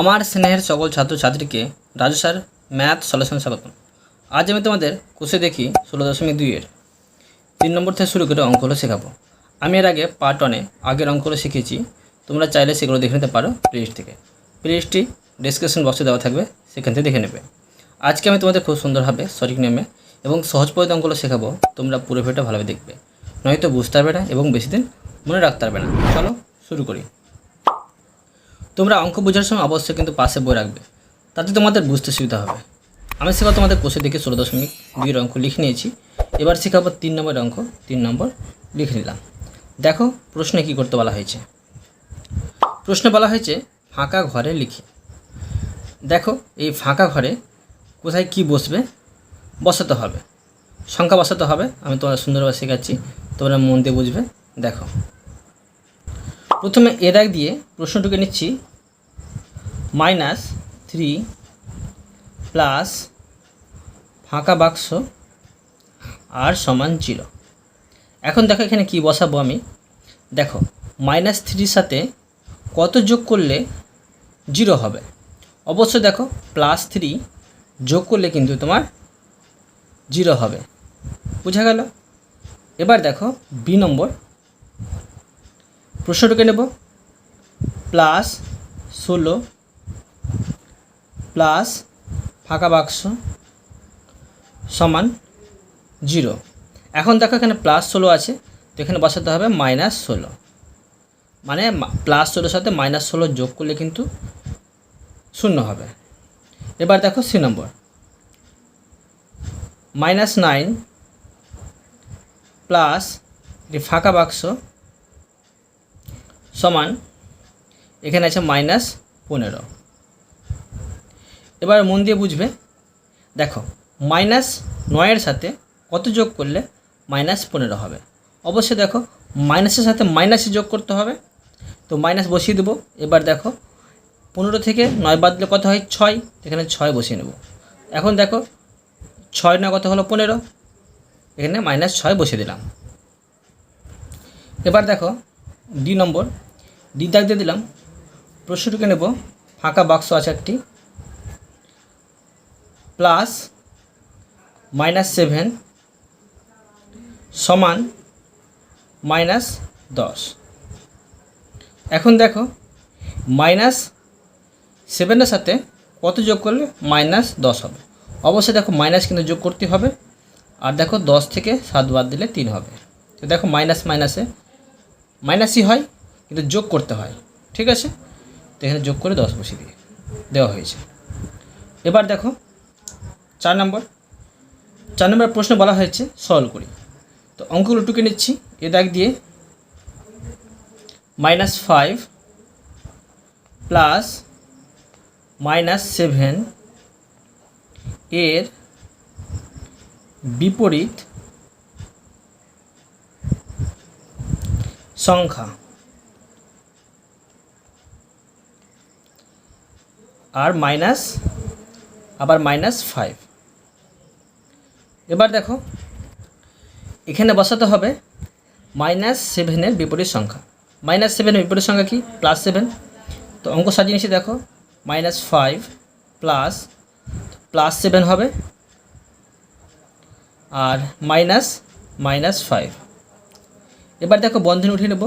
আমার স্নেহের সকল ছাত্রছাত্রীকে রাজু ম্যাথ সলিউশন স্বাগতম। আজ আমি তোমাদের কোষে দেখি ষোলো দশমিক দুইয়ের তিন নম্বর থেকে শুরু করে অঙ্কগুলো শেখাবো। আমি এর আগে পার্ট ওয়ানে আগের অঙ্কগুলো শিখেছি তোমরা চাইলে সেগুলো দেখে নিতে পারো প্লেলিস্ট থেকে। প্লেলিস্টটি ডিসক্রিপশন বক্সে দেওয়া থাকবে, সেখান থেকে দেখে নেবে। আজকে আমি তোমাদের খুব সুন্দরভাবে সঠিক নিয়মে এবং সহজ পদ্ধতি অঙ্কগুলো শেখাবো। তোমরা পুরো ভিডিওটা ভালোভাবে দেখবে। নয়তো বুঝতে পারবে না এবং বেশি দিন মনে রাখতে পারবে না। চলো শুরু করি। তোমরা অঙ্ক বোঝার সময় অবশ্যই কিন্তু পাশে বই রাখবে। তাতে তোমাদের বুঝতে সুবিধা হবে। আমি শেখাবো তোমাদের কোষে দেখে ষোলো দশমিক দুইয়ের অঙ্ক লিখে নিয়েছি। এবার শেখাবো তিন নম্বরের অঙ্ক, তিন নম্বর লিখে নিলাম। দেখো, প্রশ্নে কী করতে বলা হয়েছে? প্রশ্নে বলা হয়েছে, ফাঁকা ঘরে লিখি। দেখো, এই ফাঁকা ঘরে কোথায় কি বসবে? বসাতে হবে। সংখ্যা বসাতে হবে। আমি তোমাদের সুন্দরভাবে শেখাচ্ছি। তোমরা মন দিয়ে বুঝবে। দেখো। প্রথমে এ দাগ দিয়ে প্রশ্নটুকে নিচ্ছি। মাইনাস থ্রি প্লাস ফাঁকা বাক্স আর সমান জিরো। এখন দেখো এখানে কি বসাবো আমি। দেখো, মাইনাস থ্রির সাথে কত যোগ করলে জিরো হবে? অবশ্যই দেখো, প্লাস থ্রি যোগ করলে কিন্তু তোমার জিরো হবে। বোঝা গেল? এবার দেখো বি নম্বর প্রশ্নটুকে নেব। প্লাস ষোলো, প্লাস ফাঁকা বাক্স সমান জিরো। এখন দেখো এখানে প্লাস ষোলো আছে, তো এখানে বসাতে হবে মাইনাস ষোলো। মানে প্লাস ষোলোর সাথে মাইনাস ষোলো যোগ করলে কিন্তু শূন্য হবে। এবার দেখো C number. Minus nine plus ফাঁকা বাক্স সমান, এখানে আছে মাইনাস পনেরো। এবার মন দিয়ে বুঝবে, দেখো মাইনাস নয়ের সাথে কত যোগ করলে মাইনাস পনেরো হবে? অবশ্যই দেখো মাইনাসের সাথে মাইনাসে যোগ করতে হবে। তো মাইনাস বসিয়ে দেবো, এবার দেখো, পনেরো থেকে নয় বাদ দিলে কত হয়? ছয়, এখানে ছয় বসিয়ে নেব। এখন দেখো, ছয় নয় কত হলো? পনেরো। এখানে মাইনাস ছয় বসিয়ে দিলাম। এবার দেখো ডি নম্বর ডি দাগ দিয়ে দিলাম। প্রশ্নটুকে নেব। ফাঁকা বাক্স আছে একটি। প্লাস মাইনাস সেভেন সমান মাইনাস দশ। এখন দেখো মাইনাস সেভেনের সাথে কত যোগ করলে মাইনাস দশ হবে? অবশ্যই দেখো মাইনাস কিন্তু যোগ করতে হবে। আর দেখো দশ থেকে সাত বাদ দিলে তিন হবে। তো দেখো মাইনাস মাইনাসে মাইনাসই হয়। কিন্তু যোগ করতে হয়, ঠিক আছে? তো এখানে যোগ করে দশ বসিয়ে দিয়ে দেওয়া হয়েছে। এবার দেখো, চার নম্বর। চার নম্বর প্রশ্ন বলা হয়েছে সলভ করি। তো অঙ্কগুলো টুকে নিচ্ছি, এ দাগ দিয়ে। Minus five plus minus seven এর বিপরীত সংখ্যা। আর মাইনাস আবার মাইনাস ফাইভ এবার দেখো, এখানে বসাতে হবে মাইনাস সেভেনের বিপরীত সংখ্যা। মাইনাস সেভেনের বিপরীত সংখ্যা কি? প্লাস সেভেন তো অঙ্ক সাজিয়ে নিচ্ছি দেখো minus five plus plus seven হবে, আর মাইনাস মাইনাস ফাইভ এবার দেখো, বন্ধন উঠিয়ে নেব।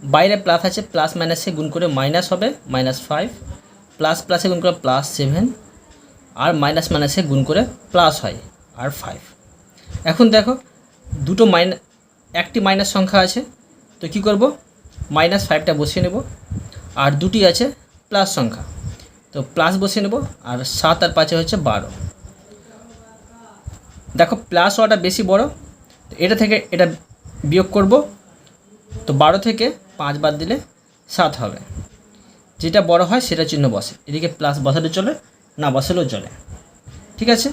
বাইরে প্লাস আছে প্লাস মাইনাসে গুণ করে মাইনাস হবে মাইনাস ফাইভ প্লাস প্লাসে গুণ করে প্লাস সেভেন আর মাইনাস মাইনাসে গুণ করে প্লাস হয়, আর ফাইভ এখন দেখো, দুটো মাইনাস একটি মাইনাস সংখ্যা আছে, তো কি করব? মাইনাস ফাইভটা বসিয়ে নেব, আর দুটি আছে প্লাস সংখ্যা। তো প্লাস বসিয়ে নেব, আর সাত আর পাঁচে হচ্ছে বারো। দেখো, প্লাস হওয়াটা বেশি বড়, তো এটা থেকে এটা বিয়োগ করব, তো বারো থেকে পাঁচ বাদ দিলে সাত হবে। যেটা বড় হয় সেটা চিহ্ন বসে। এদিকে প্লাস বসালে চলে, না বসালেও চলে। ঠিক আছে?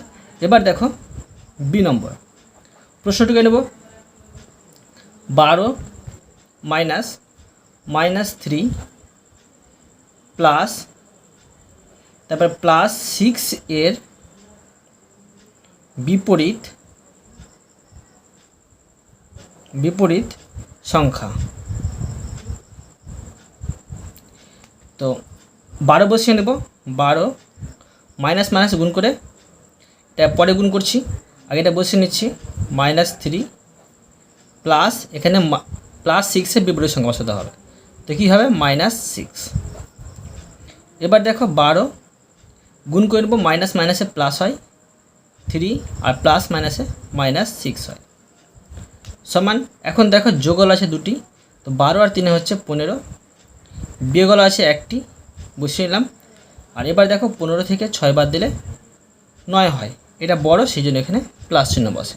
এবার দেখো বি নম্বর প্রশ্নটিকে নেব। বারো মাইনাস মাইনাস থ্রি প্লাস তারপর প্লাস সিক্স এর বিপরীত বিপরীত সংখ্যা। তো বারো বসিয়ে নেব, বারো মাইনাস মাইনাস গুণ করে, এটা পরে গুণ করছি, আগে এটা বসিয়ে নিচ্ছি মাইনাস থ্রি প্লাস এখানে প্লাস সিক্সের বিপরীত সংখ্যা বসাতে হবে। তো কী হবে? মাইনাস সিক্স এবার দেখো, বারো গুণ করে নেব মাইনাস মাইনাসে প্লাস হয় থ্রি আর প্লাস মাইনাসে মাইনাস সিক্স হয়। সমান, এখন দেখো যোগল আছে দুটি, তো বারো আর তিনে হচ্ছে পনেরো বিয়োগল আছে একটি বসিয়ে নিলাম। আর এবার দেখো পনেরো থেকে ছয় বাদ দিলে নয় হয়। এটা বড় সেই জন্য এখানে প্লাস চিহ্ন বসে।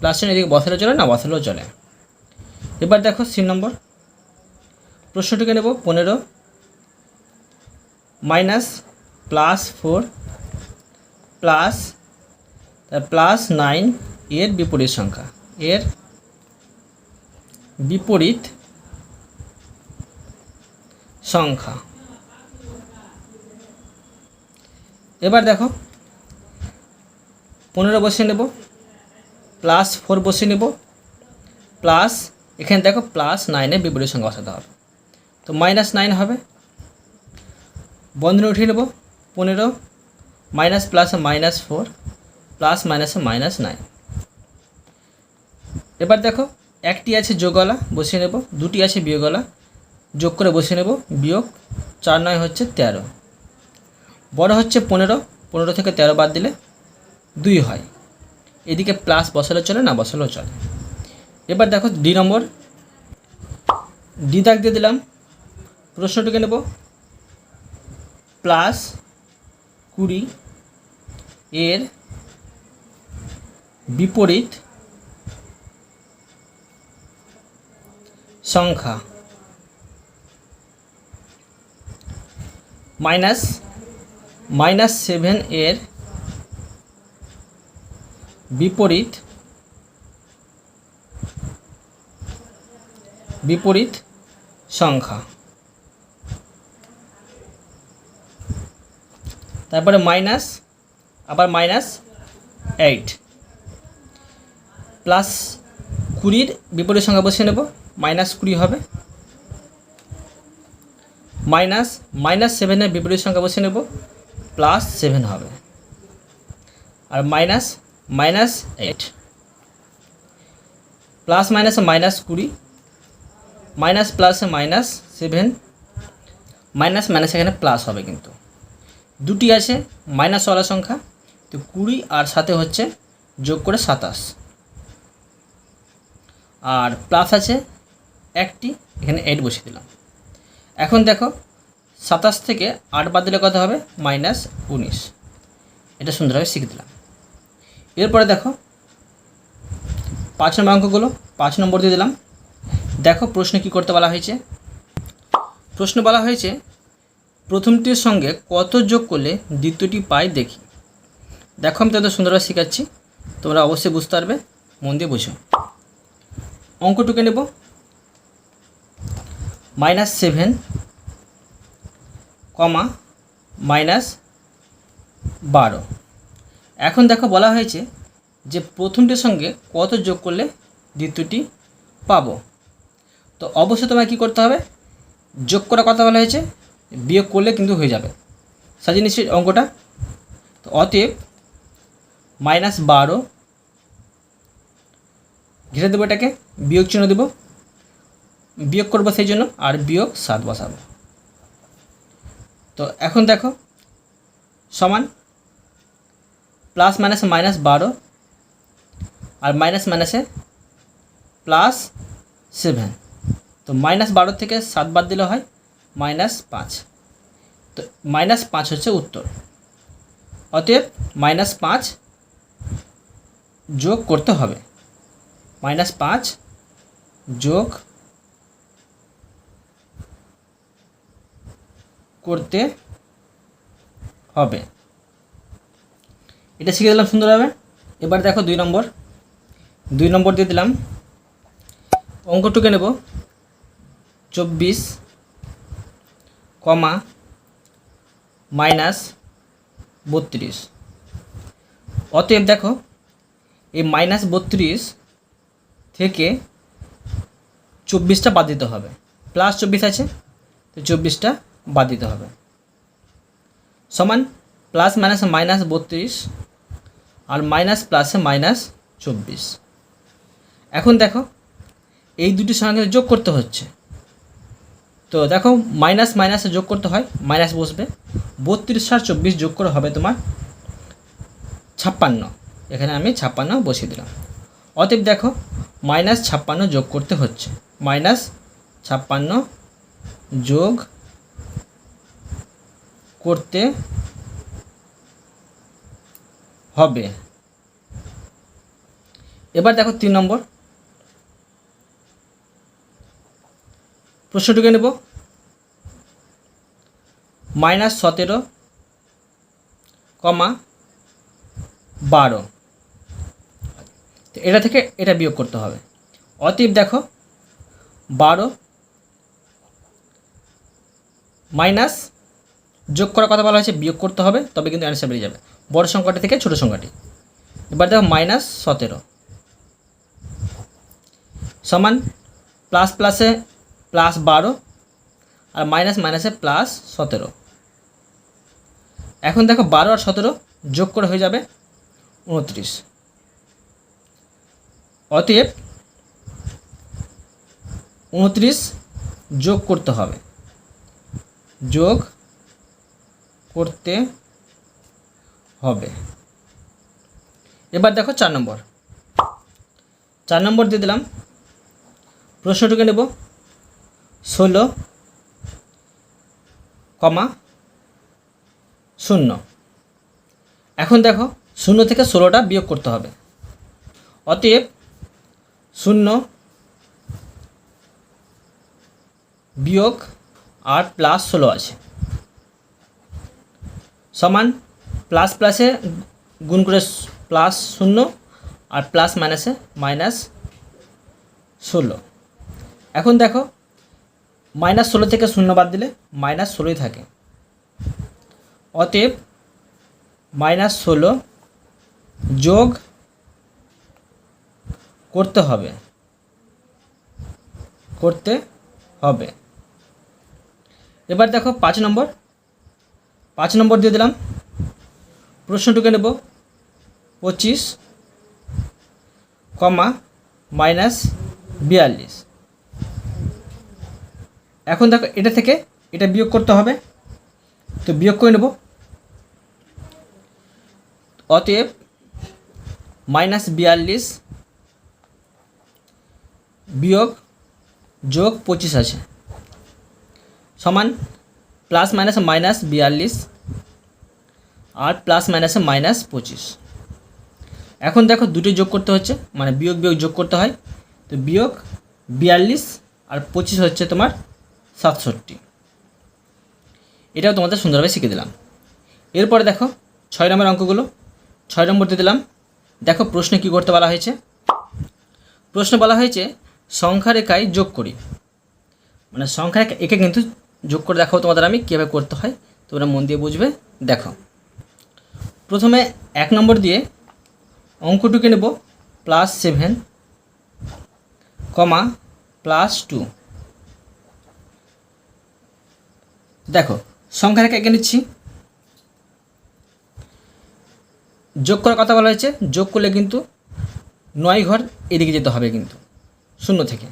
প্লাস চিহ্ন এদিকে বসালেও চলে না, বসালেও চলে। এবার দেখো সি নম্বর প্রশ্নটিকে নেব পনেরো minus plus four plus plus nine এর বিপরীত সংখ্যা। এর বিপরীত সংখ্যা। এবার দেখো, পনেরো বসিয়ে নেব প্লাস ফোর বসিয়ে নেব প্লাস এখানে দেখো প্লাস নাইনের বিপরীত সংখ্যা বসাতে হবে। তো মাইনাস নাইন হবে, বন্ধনে উঠিয়ে নেব, পনেরো minus plus minus four plus মাইনাসে মাইনাস নাইন এবার দেখো, একটি আছে যোগলা, বসিয়ে নেব, দুটি আছে বিয়োগলা যোগ করে বসিয়ে নেব, বিয়োগ চার নয় হচ্ছে তেরো। বড় হচ্ছে পনেরো পনেরো থেকে তেরো বাদ দিলে দুই হয়। এদিকে প্লাস বসালেও চলে, না বসালেও চলে। এবার দেখো ডি নম্বর। ডি দাগ দিয়ে দিলাম। প্রশ্নটিকে নেব। প্লাস কুড়ি এর বিপরীত সংখ্যা। মাইনাস মাইনাস সেভেন এর বিপরীত বিপরীত সংখ্যা। তারপরে মাইনাস, আবার মাইনাস এইট। প্লাস কুড়ির বিপরীত সংখ্যা বসিয়ে নেব, মাইনাস কুড়ি হবে। মাইনাস মাইনাস সেভেনের বিপরীত সংখ্যা বসিয়ে নেব প্লাস সেভেন হবে। আর মাইনাস মাইনাস এইট প্লাস মাইনাসে মাইনাস কুড়ি মাইনাস প্লাসে মাইনাস সেভেন মাইনাস মাইনাস এখানে প্লাস হবে কিন্তু। দুটি আছে মাইনাসওয়ালা সংখ্যা, তো কুড়ি আর সাথে হচ্ছে যোগ করে সাতাশ। আর প্লাস আছে, একটি, এখানে এইট বসিয়ে দিলাম। এখন দেখো, সাতাশ থেকে আট বাদ দিলে কত হবে? মাইনাস উনিশ। এটা সুন্দরভাবে শিখে দিলাম। এরপরে দেখো, পাঁচ নম্বর অঙ্কগুলো, পাঁচ নম্বর দিয়ে দিলাম। দেখো, প্রশ্ন কি করতে বলা হয়েছে? প্রশ্ন বলা হয়েছে, প্রথমটির সঙ্গে কত যোগ করলে দ্বিতীয়টি পাই দেখি। দেখো, আমি তাদের সুন্দরভাবে শেখাচ্ছি। তোমরা অবশ্যই বুঝতে পারবে, মন দিয়ে বুঝো। অঙ্কটুকে নেব। মাইনাস সেভেন কমা মাইনাস বারো। এখন দেখো বলা হয়েছে যে প্রথমটির সঙ্গে কত যোগ করলে দ্বিতীয়টি পাবো। তো অবশ্যই তোমায় কী করতে হবে? যোগ করার কথা বলা হয়েছে, বিয়োগ করলে কিন্তু হয়ে যাবে। সাজিয়ে নিচ্ছি অঙ্কটা। তো অতএব মাইনাস বারো, ঘিরে দেবো এটাকে, বিয়োগ চিহ্ন দেবো। বিয়োগ করব সেই জন্য, আর বিয়োগ সাত বসাবো। তো এখন দেখো, সমান প্লাস মাইনাসে মাইনাস বারো, আর মাইনাস মাইনাসে প্লাস সেভেন। তো মাইনাস বারো থেকে সাত বাদ দিলে হয় মাইনাস পাঁচ। তো মাইনাস পাঁচ হচ্ছে উত্তর। অতএব মাইনাস পাঁচ যোগ করতে হবে। মাইনাস পাঁচ যোগ করতে হবে। এটা শিখে দিলাম সুন্দরভাবে। এবার দেখো দুই নম্বর। দুই নম্বর দিয়ে দিলাম। অঙ্কটুকে নেব। চব্বিশ, কমা, মাইনাস, বত্রিশ। অতএব দেখো, এই মাইনাস, বত্রিশ থেকে চব্বিশটা বাদ দিতে হবে। প্লাস চব্বিশ আছে, তো চব্বিশটা বাদ দিতে হবে। সমান প্লাস মাইনাস মাইনাস বত্রিশ আর মাইনাস প্লাসে মাইনাস চব্বিশ। এখন দেখো, এই দুটির সঙ্গে যোগ করতে হচ্ছে। তো দেখো মাইনাস মাইনাসে যোগ করতে হয় মাইনাস বসবে। বত্রিশ আর চব্বিশ যোগ করে হবে তোমার ছাপ্পান্ন। এখানে আমি ছাপ্পান্ন বসিয়ে দিলাম। অতএব দেখো মাইনাস ছাপ্পান্ন যোগ করতে হচ্ছে। মাইনাস ছাপ্পান্ন যোগ করতে হবে। এবার দেখো তিন নম্বর। প্রশ্নটুকে নেব। মাইনাস সতেরো কমা বারো। এটা থেকে এটা বিয়োগ করতে হবে। অতএব দেখো বারো মাইনাস যোগ করার কথা বলা হয়েছে, বিয়োগ করতে হবে, তবে কিন্তু অ্যান্সার বেরিয়ে যাবে। বড় সংখ্যাটি থেকে ছোট সংখ্যাটি। এবার দেখো মাইনাস সতেরো। সমান প্লাস প্লাসে প্লাস বারো, আর মাইনাস মাইনাসে প্লাস সতেরো। এখন দেখো বারো আর সতেরো যোগ করে হয়ে যাবে উনত্রিশ। অতএব উনত্রিশ যোগ করতে হবে। যোগ করতে হবে। এবার দেখো চার নম্বর। চার নম্বর দিয়ে দিলাম। প্রশ্নটুকে নেব। ষোলো কমা শূন্য। এখন দেখো শূন্য থেকে ষোলোটা বিয়োগ করতে হবে। অতএব শূন্য বিয়োগ আর প্লাস ষোলো আছে। সমান প্লাস প্লাসে গুণ করে প্লাস শূন্য আর প্লাস মাইনাসে মাইনাস ষোলো। এখন দেখো মাইনাস ষোলো থেকে শূন্য বাদ দিলে মাইনাস ষোলোই থাকে। অতএব মাইনাস ষোলো যোগ করতে হবে। করতে হবে। এবার দেখো পাঁচ নম্বর। পাঁচ নম্বর দিয়ে দিলাম। প্রশ্নটুকে নেব। পঁচিশ, কমা, মাইনাস বিয়াল্লিশ। এখন দেখো, এটা থেকে এটা বিয়োগ করতে হবে। তো বিয়োগ করে নেব। অতএব মাইনাস বিয়াল্লিশ বিয়োগ যোগ পঁচিশ আছে। সমান প্লাস মাইনাস মাইনাস বিয়াল্লিশ আর প্লাস মাইনাসে মাইনাস পঁচিশ। এখন দেখো দুটো যোগ করতে হচ্ছে মানে বিয়োগ বিয়োগ যোগ করতে হয়। তো বিয়োগ বিয়াল্লিশ আর পঁচিশ হচ্ছে তোমার সাতষট্টি। এটাও তোমাদের সুন্দরভাবে শিখে দিলাম। এরপরে দেখো ছয় নম্বর অঙ্কগুলো। ছয় নম্বর দিয়ে দিলাম, দেখো প্রশ্নে কী করতে বলা হয়েছে? প্রশ্ন বলা হয়েছে সংখ্যা রেখায় যোগ করি। মানে সংখ্যা রেখা একে কিন্তু যোগ করে দেখাও তোমাদের আমি কীভাবে করতে হয়। তোমরা মন দিয়ে বুঝবে দেখো প্রথমে এক নম্বর দিয়ে অঙ্কটুকে নেব plus seven comma plus two দেখো, সংখ্যা রেখা এঁকে নিচ্ছি। যোগ করার কথা বলা হয়েছে, যোগ করলে কিন্তু নয় ঘর এদিকে যেতে হবে কিন্তু, শূন্য থেকে।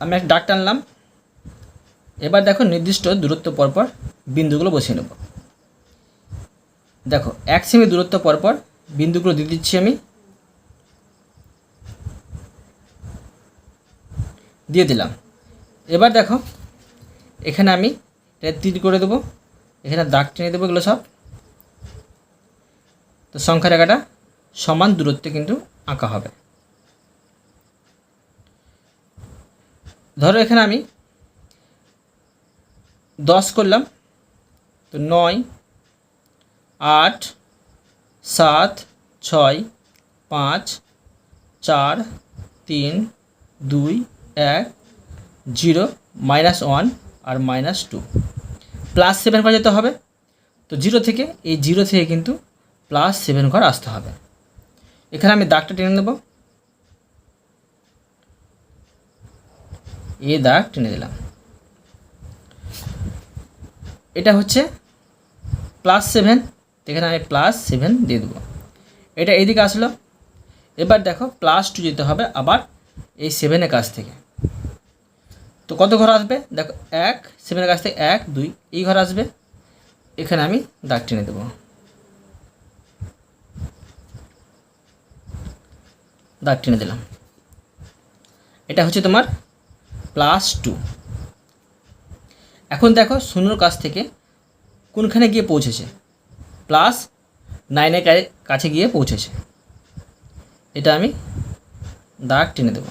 আমি একটা ডাক টানলাম। এবার দেখো নির্দিষ্ট দূরত্ব পরপর বিন্দুগুলো বসিয়ে নেব। দেখো, এক সেমি দূরত্ব পরপর বিন্দুগুলো দিয়ে দিচ্ছি আমি। দিয়ে দিলাম। এবার দেখো, এখানে আমি এটা করে দেবো। এখানে দাগ টেনে দেবো এগুলো সব। তো সংখ্যা রেখাটা সমান দূরত্বে কিন্তু আঁকা হবে। ধরো এখানে আমি দশ করলাম, তো নয়, আট, সাত, ছয়, পাঁচ, চার, তিন, দুই, এক, জিরো, মাইনাস ওয়ান আর মাইনাস টু। প্লাস সেভেন ঘর যেতে হবে। তো জিরো থেকে, এই জিরো থেকে কিন্তু প্লাস সেভেন ঘর আসতে হবে। এখানে আমি দাগটা টেনে নেব। এ দাগ টেনে দিলাম। এটা হচ্ছে প্লাস সেভেন এখানে আমি প্লাস সেভেন দিয়ে দেবো। এটা এইদিকে আসলো। এবার দেখো প্লাস টু যেতে হবে আবার এই সেভেনের কাছ থেকে। তো কত ঘর আসবে? দেখো এক সেভেনের কাছ থেকে এক, দুই, এই ঘর আসবে। এখানে আমি দাগ টেনে দেবো। দাগ টেনে দিলাম। এটা হচ্ছে তোমার প্লাস টু। এখন দেখো শূন্যর কাছ থেকে কোনখানে গিয়ে পৌঁছেছে? প্লাস নাইনের কাছে গিয়ে পৌঁছেছে। এটা আমি দাগ টেনে দেব।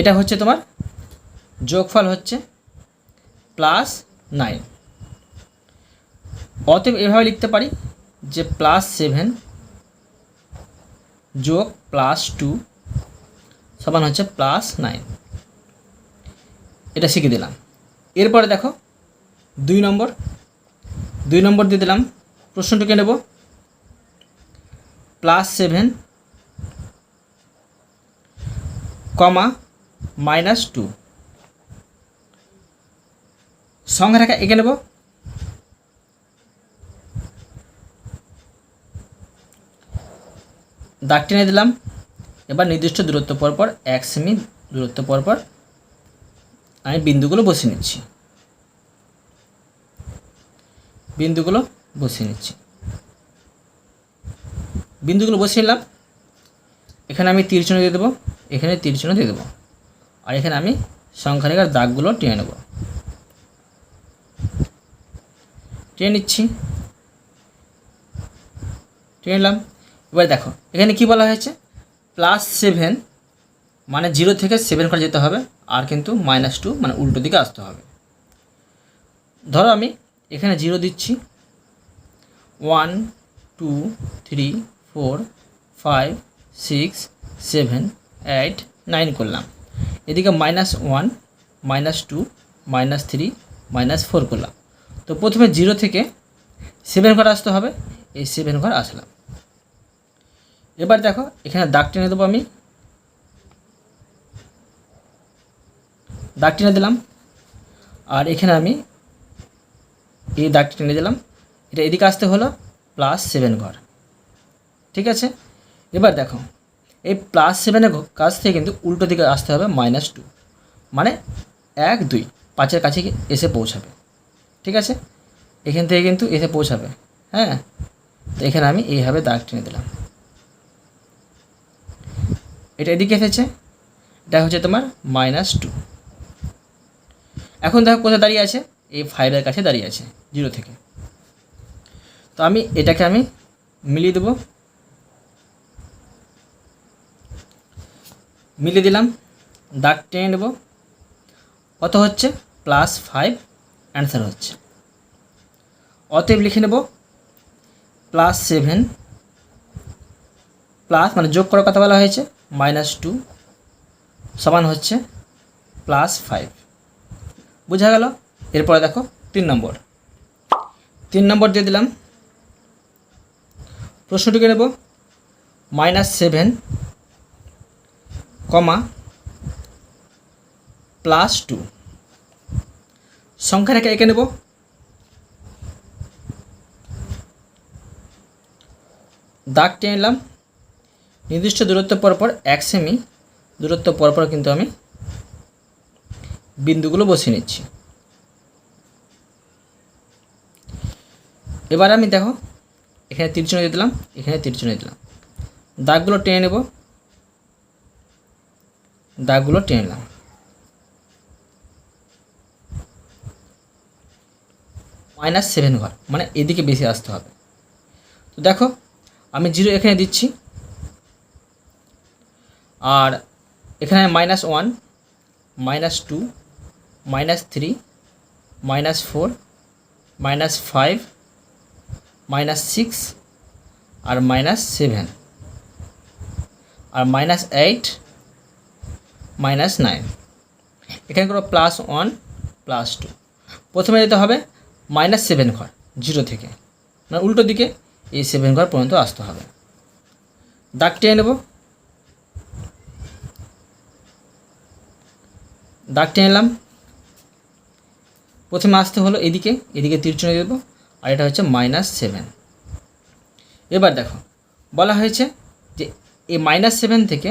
এটা হচ্ছে তোমার যোগফল হচ্ছে প্লাস নাইন। অতএব এভাবে লিখতে পারি যে প্লাস সেভেন যোগ প্লাস টু সমান হচ্ছে প্লাস নাইন। এটা শিখে দিলাম। এরপরে দেখো, দুই নম্বর দুই নম্বর দিয়ে দিলাম, প্রশ্নটুকে নেব। Plus seven comma minus two. সংখ্যা রেখা এঁকে নেব। দাগ টেনে দিলাম। এবার নির্দিষ্ট দূরত্ব পরপর এক সেমি দূরত্ব পরপর আমি বিন্দুগুলো বসিয়ে নিচ্ছি। বিন্দুগুলো বসিয়ে নিচ্ছি। বিন্দুগুলো বসিয়ে নিলাম। এখানে আমি তীর দিয়ে দেবো, এখানে তীর দিয়ে দেবো। আর এখানে আমি সংখ্যারেখার দাগগুলো টেনে নেব। টেনে নিচ্ছি। টেনে নিলাম। এবার দেখো, এখানে কি বলা হয়েছে? প্লাস সেভেন মানে জিরো থেকে সেভেন করে যেতে হবে, আর কিন্তু মাইনাস টু মানে উল্টো দিকে আসতে হবে। ধরো আমি এখানে জিরো দিচ্ছি। One two three four five six seven eight nine করলাম। এদিকে minus one minus two minus three minus four করলাম। তো প্রথমে জিরো থেকে সেভেন ঘর আসতে হবে। এই সেভেন ঘর আসলাম। এবার দেখো, এখানে দাগ টেনে দেবো আমি। দাগ টেনে দিলাম। আর এখানে আমি এই দাগটি টেনে দিলাম। এটা এদিকে আসতে হলো প্লাস সেভেন ঘর। ঠিক আছে? এবার দেখো, এই প্লাস সেভেনের কাছ থেকে কিন্তু উল্টো দিকে আসতে হবে মাইনাস টু মানে এক, দুই, পাঁচের কাছে এসে পৌঁছাবে। ঠিক আছে? এখান থেকে কিন্তু এসে পৌঁছাবে। হ্যাঁ? তো এখানে আমি এইভাবে দাগ টেনে দিলাম। এটা এদিকে এসেছে। এটা হচ্ছে তোমার মাইনাস টু এখন দেখো কোথায় দাঁড়িয়ে আছে? এই ফাইভের কাছে দাঁড়িয়ে আছে জিরো থেকে। তো আমি এটাকে আমি মিলিয়ে দেবো। মিলিয়ে দিলাম, দাগ টেনে নেব। কত হচ্ছে? প্লাস ফাইভ অ্যান্সার হচ্ছে। অতএব লিখে নেব প্লাস সেভেন প্লাস মানে যোগ করার কথা বলা হয়েছে। মাইনাস টু সমান হচ্ছে প্লাস ফাইভ বোঝা গেল? এরপরে দেখো, তিন নম্বর। তিন নম্বর দিয়ে দিলাম। প্রশ্নটিকে নেব। Minus seven comma plus two সংখ্যা রেখে এঁকে নেব। দাগ টেনে নিলাম। নির্দিষ্ট দূরত্ব পরপর এক সেমি দূরত্ব পরপর কিন্তু আমি বিন্দুগুলো বসিয়ে নিচ্ছি। এবার আমি দেখো, এখানে তীরচিহ্ন দিয়ে দিলাম, এখানে তীরচিহ্ন দিয়ে দিলাম। দাগগুলো টেনে নেব। দাগগুলো টেনে নিলাম। মাইনাস সেভেন ঘর মানে এদিকে বেশি আসতে হবে। তো দেখো, আমি জিরো এখানে দিচ্ছি। আর এখানে minus one minus two minus three minus four minus five minus six আর মাইনাস সেভেন আর মাইনাস এইট মাইনাস নাইন এখানে কোনো প্লাস ওয়ান প্লাস টু প্রথমে যেতে হবে মাইনাস সেভেন ঘর জিরো থেকে। মানে উল্টো দিকে এই সেভেন ঘর পর্যন্ত আসতে হবে। দাগ টেনে নেব দাগ টেনে নিলাম। প্রথমে আসতে হলো এদিকে এদিকে তীর চিহ্ন দেবো, আর এটা হচ্ছে মাইনাস সেভেন এবার দেখো, বলা হয়েছে যে এই মাইনাস সেভেন থেকে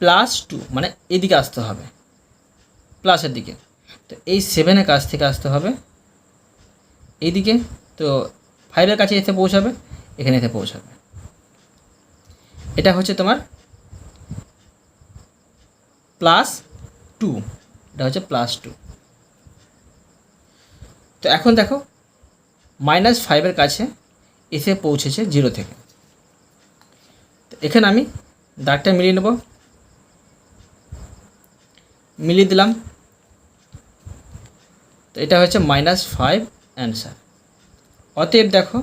প্লাস টু মানে এদিকে আসতে হবে প্লাসের দিকে। তো এই সেভেনের কাছ থেকে আসতে হবে এইদিকে তো ফাইভের কাছে এসে পৌঁছাবে, এখানে এসে পৌঁছাবে। এটা হচ্ছে তোমার প্লাস টু, এটা হচ্ছে প্লাস টু তো এখন দেখো মাইনাস ফাইভের কাছে এসে পৌঁছেছে জিরো থেকে। তো এখানে আমি দাগটা মিলিয়ে নেব। মিলিয়ে দিলাম। তো এটা হচ্ছে মাইনাস ফাইভ অ্যান্সার অতএব দেখো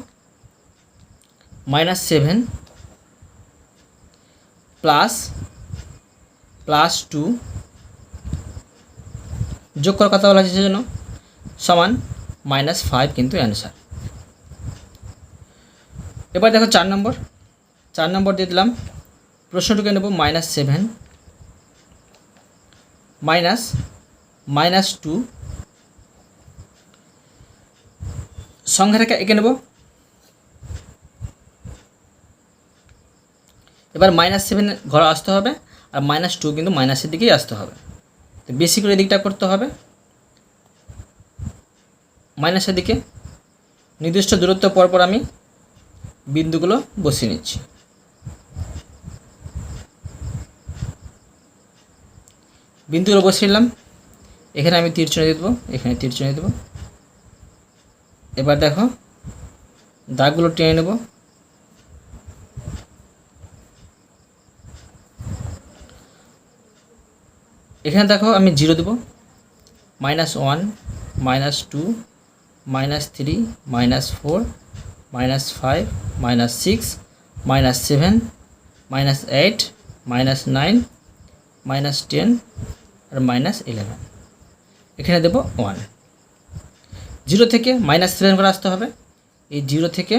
minus seven plus plus two যোগ করার কথা বলা হচ্ছে জন্য সমান মাইনাস ফাইভ কিন্তু অ্যান্সার এবার দেখো চার নম্বর। চার নম্বর দিয়ে দিলাম। প্রশ্নটুকে নেব minus seven minus minus two সংখ্যাটাকে এঁকে নেব। এবার মাইনাস সেভেন ঘরে আসতে হবে আর মাইনাস টু কিন্তু মাইনাসের দিকেই আসতে হবে। তো বেশি করে দিকটা করতে হবে। মাইনাসের দিকে নির্দিষ্ট দূরত্ব পর পর আমি বিন্দুগুলো বসিয়ে নিচ্ছি। বিন্দুগুলো বসিয়ে নিলাম। এখানে আমি তীর দিয়ে দেবো, এখানে তীর দিয়ে দেবো। এবার দেখো দাগগুলো টেনে নেব। এখানে দেখো আমি জিরো দেবো। Minus one minus two minus three minus four minus five minus six minus seven minus eight minus nine minus ten আর মাইনাস ইলেভেন এখানে দেবো ওয়ান জিরো থেকে মাইনাস সেভেন করে আসতে হবে। এই জিরো থেকে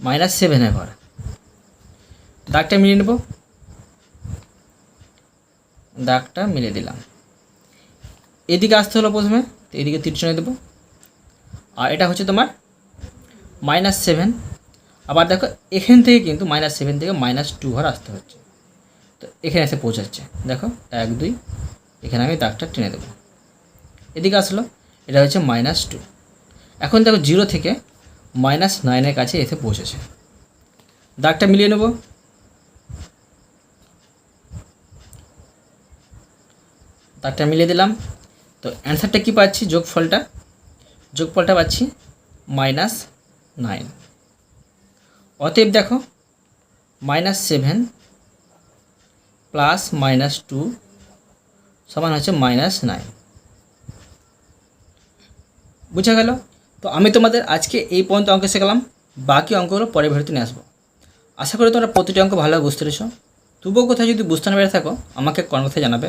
মাইনাস সেভেনে ঘর। দাগটা মিলিয়ে নেব। দাগটা মিলিয়ে দিলাম। এদিকে আসতে হলো প্রথমে, তো এদিকে তিরচনে দেবো। আর এটা হচ্ছে তোমার মাইনাস সেভেন আবার দেখো, এখান থেকে কিন্তু মাইনাস সেভেন থেকে মাইনাস টু ঘর আসতে হচ্ছে। তো এখানে এসে পৌঁছাচ্ছে। দেখো, এক, দুই, এখানে আমি দাগটা টেনে দেবো। এদিকে আসলো, এটা হচ্ছে মাইনাস টু এখন দেখো জিরো থেকে মাইনাস নাইনের কাছে এসে পৌঁছেছে। দাগটা মিলিয়ে নেব। দাগটা মিলিয়ে দিলাম। তো অ্যান্সারটা কী পাচ্ছি? যোগফলটা? যোগফলটা পাচ্ছি মাইনাস নাইন অতএব দেখো minus seven plus minus two সমান হচ্ছে মাইনাস নাইন বুঝা গেল? তো আমি তোমাদের আজকে এই পর্যন্ত অঙ্ক শেখালাম। বাকি অঙ্কগুলো পরে ভিডিওতে নিয়ে আসব। আশা করি তোমরা প্রতিটি অঙ্ক ভালোভাবে বুঝতে পেরেছ। তবুও কোথাও যদি বুঝতে না পেরে থাকো, আমাকে কমেন্টে জানাবে।